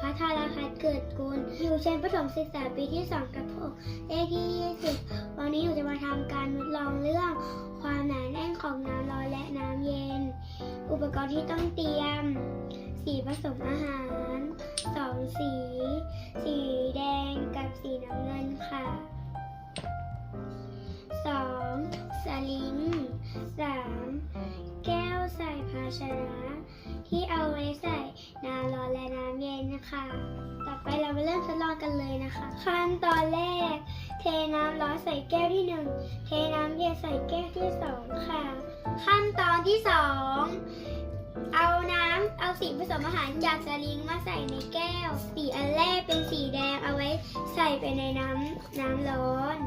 พัทรพัฒน์เกิดกุลอยู่เชนประถมศึกษาปีที่2กับผมเลขที่10วันนี้หนูจะมาทำการทดลองเรื่อง ความหนาแน่นของน้ำร้อนและน้ำเย็น อุปกรณ์ที่ต้องเตรียม สีผสมอาหาร2สี สีแดงกับสีน้ำเงินค่ะสองสลิง3แก้วใส่ภาชนะ ที่เอาไว้ใส่ นะคะ ต่อไปเรามาเริ่มทดลองกันเลยนะคะ ขั้นตอนแรก เทน้ำร้อนใส่แก้วที่หนึ่งเทน้ำเย็นใส่แก้วที่สองค่ะ ขั้นตอนที่สองเอาน้ำเอาสีผสมอาหารจากสลิงมาใส่ในแก้ว สีอันแรกเป็นสีแดงเอาไว้ใส่ไปในน้ำน้ำร้อน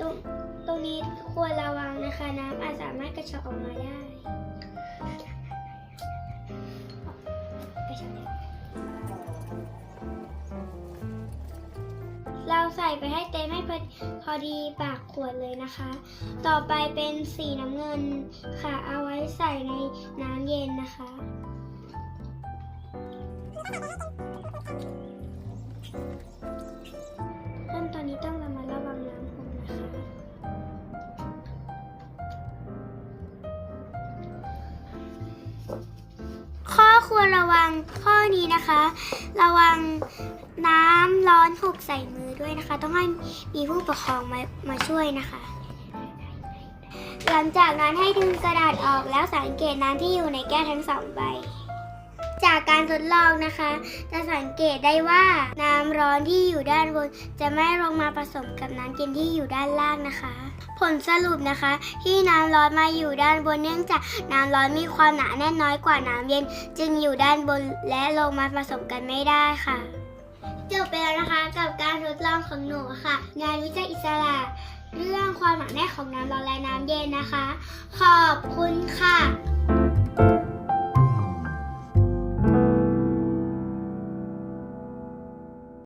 ตรงตรงนี้ควรระวังนะคะ น้ำอาจสามารถกระชอกออกมาได้ ใส่ไปให้เต็มให้พอพอดีปากขวดเลยนะคะ ต่อไปเป็นสีน้ำเงินค่ะ เอาไว้ใส่ในน้ำเย็นนะคะขั้นตอนนี้ต้องระมัดระวังน้ำหกนะคะ ข้อควรระวังข้อนี้นะคะ ระวัง หกใส่มือด้วยนะคะ ต้องให้มีผู้ปกครองมามาช่วยนะคะ หลังจากนั้นให้ดึงกระดาษออกแล้วสังเกตน้ำที่อยู่ในแก้วทั้งสองใบ จากการทดลองนะคะ จะสังเกตได้ว่าน้ำร้อนที่อยู่ด้านบน จะไม่ลงมาผสมกับน้ำเย็นที่อยู่ด้านล่างนะคะ ผลสรุปนะคะ ที่น้ำร้อนมาอยู่ด้านบนเนื่องจากน้ำร้อนมีความหนาแน่นน้อยกว่าน้ำเย็น จึงอยู่ด้านบนและลงมาผสมกันไม่ได้ค่ะ จบไปแล้วนะคะกับการทดลองของหนูค่ะ งานวิจัยอิสระเรื่องความหนาแน่นของน้ำร้อนและน้ำเย็นนะคะ ขอบคุณค่ะ